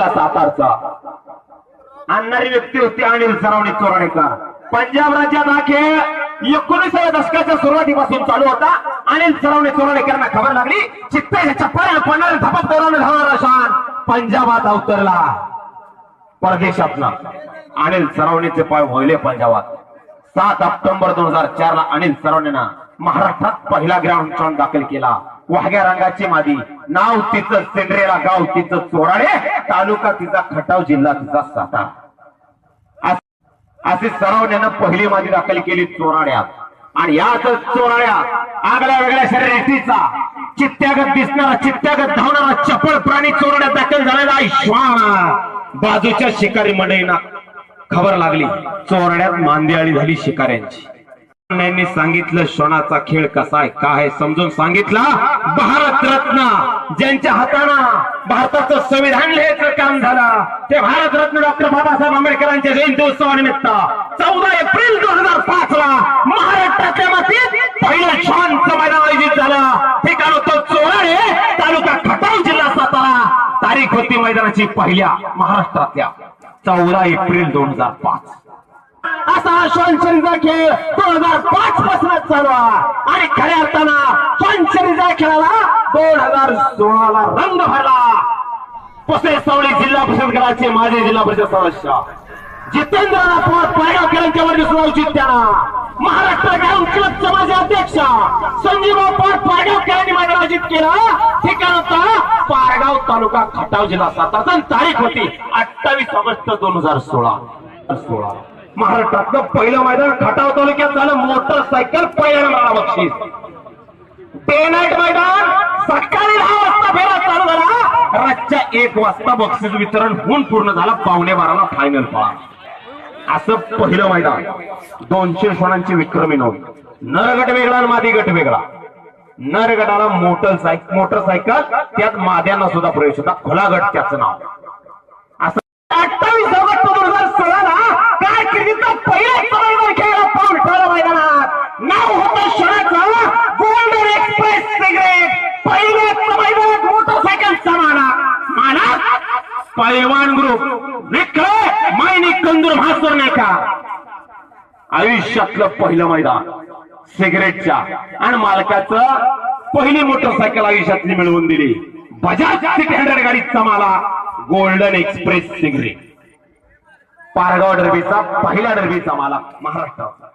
सातारचा. आणणारी व्यक्ती होती अनिल सरावणे चोराणेकर. पंजाब राज्यात हा खेळ एकोणीसाव्या दशकाच्या सुरुवातीपासून चालू होता. अनिल सरावणे चोराणेकरांना खबर लागली चित्त्याच्या चप्पल पडणारे धपत करून धावणारा शान. पंजाबात अवतरला परदेशातला अनिल सरावणेचे पाय वळले पंजाबात. सात ऑक्टोबर दोन हजार चार ला अनिल सरावणेनं महाराष्ट्रात पहिला ग्राउंड दाखल केला. वाघ्या रंगाची मादी. नाव तिचं सेंड्रेला गाव तिचं चोराडे. तालुका तिचा खटाव जिल्हा तिचा सातारा असे सरावण्यानं पहिली मादी दाखल केली चोराड्यात. आणि याच चोराड्या आगळ्या वेगळ्या शर्यतीचा. चित्त्यागत दिसणारा चित्त्यागत धावणारा चपळ प्राणी चोराड्यात दाखल झालेला श्वान! बाजूच्या शिकारी मंडळींना खबर लागली. चोरड्यात मांदियाळी झाली शिकाऱ्यांची. यांनी सांगितलं क्षणाचा खेळ कसा आहे काय आहे समजून सांगितला? भारत रत्न ज्यांच्या हातानं भारताचं संविधान लिहायचं काम झालं ते भारत रत्न डॉक्टर बाबासाहेब आंबेडकरांच्या जयंती उत्सवानिमित्त चौदा एप्रिल दोन हजार पाच ला महाराष्ट्राच्या मातीत पहिलं श्वानचं मैदान आयोजित झालं. ठिकाण होतं चोराळे तालुका खटाव जिल्हा सातारा. तारीख होती मैदानाची पहिल्या महाराष्ट्रातल्या चौदा एप्रिल दोन हजार पाच. असा श्वानचरीचा खेळ दोन हजार पाच पासूनच चालू आणि खऱ्या अर्थानं श्वानचरीच्या खेळाला दोन हजार सोळाला रंग भरला पसे सवळी जिल्हा परिषद गणाचे माजी जिल्हा परिषद सदस्य. जितेंद्र खेळांच्या पायगावकरांच्या वर्ग औचित्यानं. महाराष्ट्र ग्राम क्लबचे माजी अध्यक्ष संजीव पवार पायगावकरांनी मैदान आयोजित केला. ठिकाण होता पारगाव तालुका खटाव जिल्हा सातारा. तारीख होती अठ्ठावीस ऑगस्ट दोन हजार सोळा. सोळा. महाराष्ट्रातलं पहिलं मैदान खटाव तालुक्यात झालं. मोटरसायकल पहिल्यानं मला बक्षीस. डे नाईट मैदान. सकाळी दहा वाजता फेरा चालू झाला. रातच्या एक वाजता बक्षीस वितरण होऊन पूर्ण झाला. पावणे बाराला फायनल पळा असं पहिलं मैदान. दोनशे क्षणांची विक्रमी नोंद. नरगट वेगळा आणि मादी गट वेगळा. नरगटाला मोटरसायकल मोटरसायकल त्यात माद्यांना सुद्धा प्रवेश होता. खुला गट त्याचं नाव असं अठ्ठावीस ऑगस्ट दोन हजार सोळाला काय क्रिकेटचा पहिला मैदान खेळला पाऊल ठरला मैदानात नाव होतं शहराचं गोल्डन एक्सप्रेस सिगरेट पहिल्याच मैदानात मोटरसायकलचा माना माना पैलवान ग्रुप विक्रय मैनी कंदूर भासवणे का आयुष्यातलं पहिलं मैदान. सिगरेटच्या आणि मालकाचं पहिली मोटरसायकल आयुष्यातली मिळवून दिली. बजाज सिक्स हंड्रेड गाडीचा मला गोल्डन एक्सप्रेस सिगरेट. पारगाव डरबीचा पहिला डरबीचा मला महाराष्ट्राचा.